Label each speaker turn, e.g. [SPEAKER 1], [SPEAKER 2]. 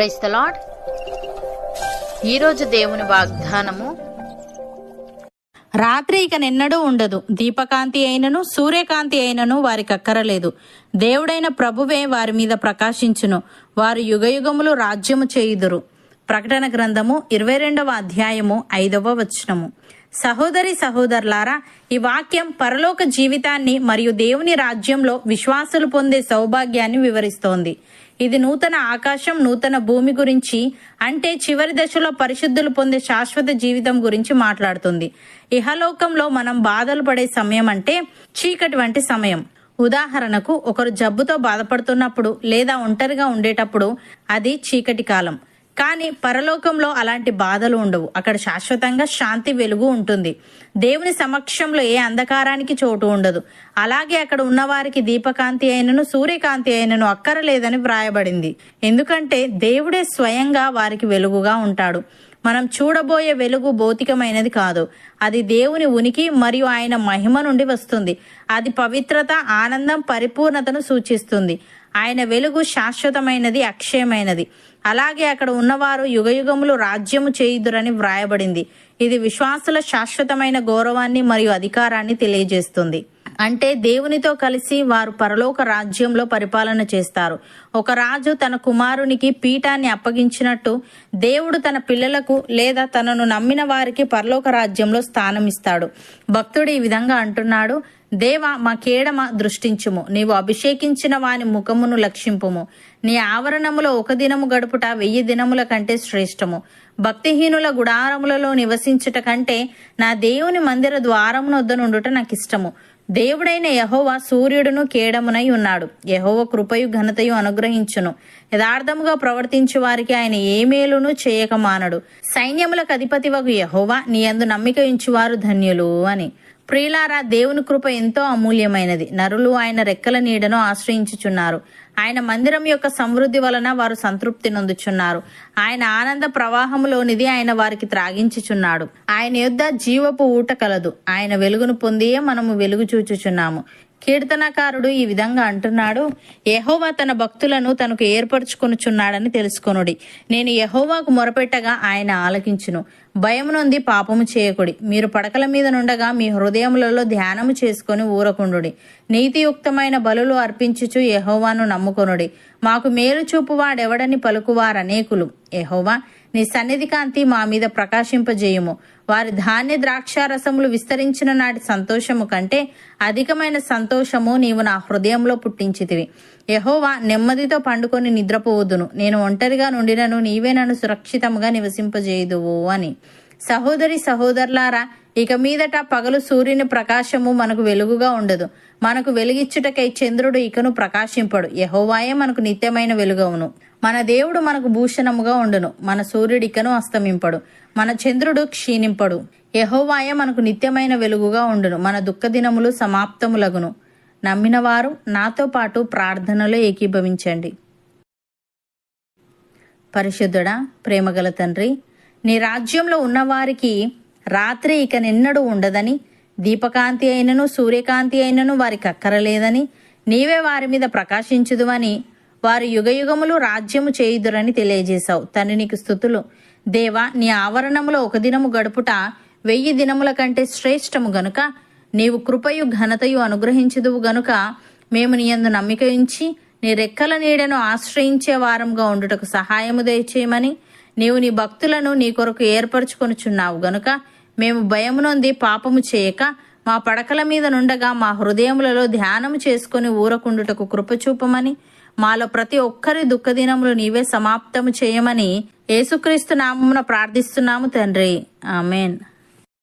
[SPEAKER 1] Price the lord ఈరోజు దేవుని వాగ్దానము
[SPEAKER 2] రాత్రి ఇక నిన్నడూ ఉండదు. దీపకాంతి అయినను సూర్యకాంతి అయినను వారికి అక్కరలేదు. దేవుడైన ప్రభువే వారి మీద ప్రకాశించును. వారు యుగయుగములు రాజ్యము చేయుదురు. ప్రకటన గ్రంథము ఇరవై రెండవ అధ్యాయము ఐదవ వచనము. సహోదరి సహోదరులారా ఈ వాక్యం పరలోక జీవితాన్ని మరియు దేవుని రాజ్యంలో విశ్వాసులు పొందే సౌభాగ్యాన్ని వివరిస్తోంది. ఇది నూతన ఆకాశం నూతన భూమి గురించి అంటే చివరి దశలో పరిశుద్ధులు పొందే శాశ్వత జీవితం గురించి మాట్లాడుతుంది. ఇహలోకంలో మనం బాధలు పడే సమయం అంటే చీకటి వంటి సమయం. ఉదాహరణకు ఒకరు జబ్బుతో బాధపడుతున్నప్పుడు లేదా ఒంటరిగా ఉండేటప్పుడు అది చీకటి కాలం. కానీ పరలోకంలో అలాంటి బాధలు ఉండవు. అక్కడ శాశ్వతంగా శాంతి వెలుగు ఉంటుంది. దేవుని సమక్షంలో ఏ అంధకారానికి చోటు ఉండదు. అలాగే అక్కడ ఉన్నవారికి దీపకాంతి అయినను సూర్యకాంతి అయినను అక్కరలేదని వ్రాయబడింది. ఎందుకంటే దేవుడే స్వయంగా వారికి వెలుగుగా ఉంటాడు. మనం చూడబోయే వెలుగు భౌతికమైనది కాదు. అది దేవుని ఉనికి మరియు ఆయన మహిమ నుండి వస్తుంది. అది పవిత్రత ఆనందం పరిపూర్ణతను సూచిస్తుంది. ఆయన వెలుగు శాశ్వతమైనది అక్షయమైనది. అలాగే అక్కడ ఉన్నవారు యుగయుగములు రాజ్యము చేయుదురని వ్రాయబడింది. ఇది విశ్వాసుల శాశ్వతమైన గౌరవాన్ని మరియు అధికారాన్ని తెలియజేస్తుంది. అంటే దేవునితో కలిసి వారు పరలోక రాజ్యంలో పరిపాలన చేస్తారు. ఒక రాజు తన కుమారునికి పీఠాన్ని అప్పగించినట్టు దేవుడు తన పిల్లలకు లేదా తనను నమ్మిన వారికి పరలోక రాజ్యంలో స్థానం ఇస్తాడు. భక్తుడు ఈ విధంగా అంటున్నాడు దేవ మా కేడమ దృష్టించుము. నీవు అభిషేకించిన వాని ముఖమును లక్షింపుము. నీ ఆవరణములో ఒక దినము గడుపుట వెయ్యి దినముల కంటే శ్రేష్టము. భక్తిహీనుల గుడారములలో నివసించుట కంటే నా దేవుని మందిర ద్వారమునొద్ద నుండుట నాకు ఇష్టము దేవుడైన యహోవ సూర్యుడును కేడమునై ఉన్నాడు. యహోవ కృపయు ఘనతయు అనుగ్రహించును. యథార్థముగా ప్రవర్తించు వారికి ఆయన ఏ మేలును చేయక మానడు. సైన్యములకు అధిపతివగు యహోవా నీ అందు నమ్మిక ఇంచువారు ధన్యులు అని. ప్రియులారా దేవుని కృప ఎంతో అమూల్యమైనది. నరులు ఆయన రెక్కల నీడను ఆశ్రయించుచున్నారు. ఆయన మందిరం యొక్క సమృద్ధి వలన వారు సంతృప్తి నొందుచున్నారు. ఆయన ఆనంద ప్రవాహంలోనిది ఆయన వారికి త్రాగించుచున్నాడు. ఆయన యొద్ద జీవపు ఊట కలదు. ఆయన వెలుగును పొందియే మనము వెలుగు చూచుచున్నాము. కీర్తనకారుడు ఈ విధంగా అంటున్నాడు యహోవా తన భక్తులను తనకు ఏర్పరచుకొనుచున్నాడని తెలుసుకొనుడి. నేను యహోవాకు మొరపెట్టగా ఆయన ఆలకించును. భయమునొంది పాపము చేయకుడి. మీరు పడకల మీద నుండగా మీ హృదయములలో ధ్యానము చేసుకొని ఊరకుండుడి. నీతియుక్తమైన బలులు అర్పించుచు యహోవాను నమ్ముకొనుడి. మాకు మేలు చూపువాడెవడని పలుకువారనేకులు యహోవా నీ సన్నిధి కాంతి మా మీద ప్రకాశింపజేయుము. వారి ధాన్య ద్రాక్షారసములు విస్తరించిన నాటి సంతోషము కంటే అధికమైన సంతోషము నీవు నా హృదయంలో పుట్టించితివి. యహోవా నెమ్మదితో పండుకొని నిద్రపోవద్దును నేను ఒంటరిగా నుండినను నీవే నన్ను సురక్షితముగా నివసింపజేయదువు అని. సహోదరి సహోదరులారా ఇక మీదట పగలు సూర్యుని ప్రకాశము మనకు వెలుగుగా ఉండదు. మనకు వెలుగిచ్చుటకై చంద్రుడు ఇకను ప్రకాశింపడు. యహోవాయే మనకు నిత్యమైన వెలుగవును. మన దేవుడు మనకు భూషణముగా ఉండును. మన సూర్యుడు ఇకను అస్తమింపడు. మన చంద్రుడు క్షీణింపడు. యహోవాయే మనకు నిత్యమైన వెలుగుగా ఉండును. మన దుఃఖ దినములు సమాప్తములగును. నమ్మినవారు నాతో పాటు ప్రార్థనలో ఏకీభవించండి. పరిశుద్ధుడా ప్రేమగల తండ్రి నీ రాజ్యంలో ఉన్నవారికి రాత్రి ఇక నిన్నడు ఉండదని దీపకాంతి అయినను సూర్యకాంతి అయినను వారికి అక్కరలేదని నీవే వారి మీద ప్రకాశించుదువని వారు యుగయుగములు రాజ్యము చేయుదురని తెలియజేశావు. తను నీకు స్థుతులు. దేవా నీ ఆవరణములో ఒక దినము గడుపుట వెయ్యి దినముల కంటే శ్రేష్టము గనుక నీవు కృపయు ఘనతయు అనుగ్రహించుదువు గనుక మేము నీ యందు నమ్మిక ఉంచి నీ రెక్కల నీడను ఆశ్రయించే వారంగా ఉండుటకు సహాయము దయచేయమని నీవు నీ భక్తులను నీ కొరకు ఏర్పరచుకొనుచున్నావు గనుక మేము భయమునొంది పాపము చేయక మా పడకల మీద నుండగా మా హృదయములలో ధ్యానము చేసుకుని ఊరకుండుటకు కృపచూపమని మాలో ప్రతి ఒక్కరి దుఃఖదినములు నీవే సమాప్తము చేయమని యేసుక్రీస్తు నామమున ప్రార్థిస్తున్నాము తండ్రి. ఆమెన్.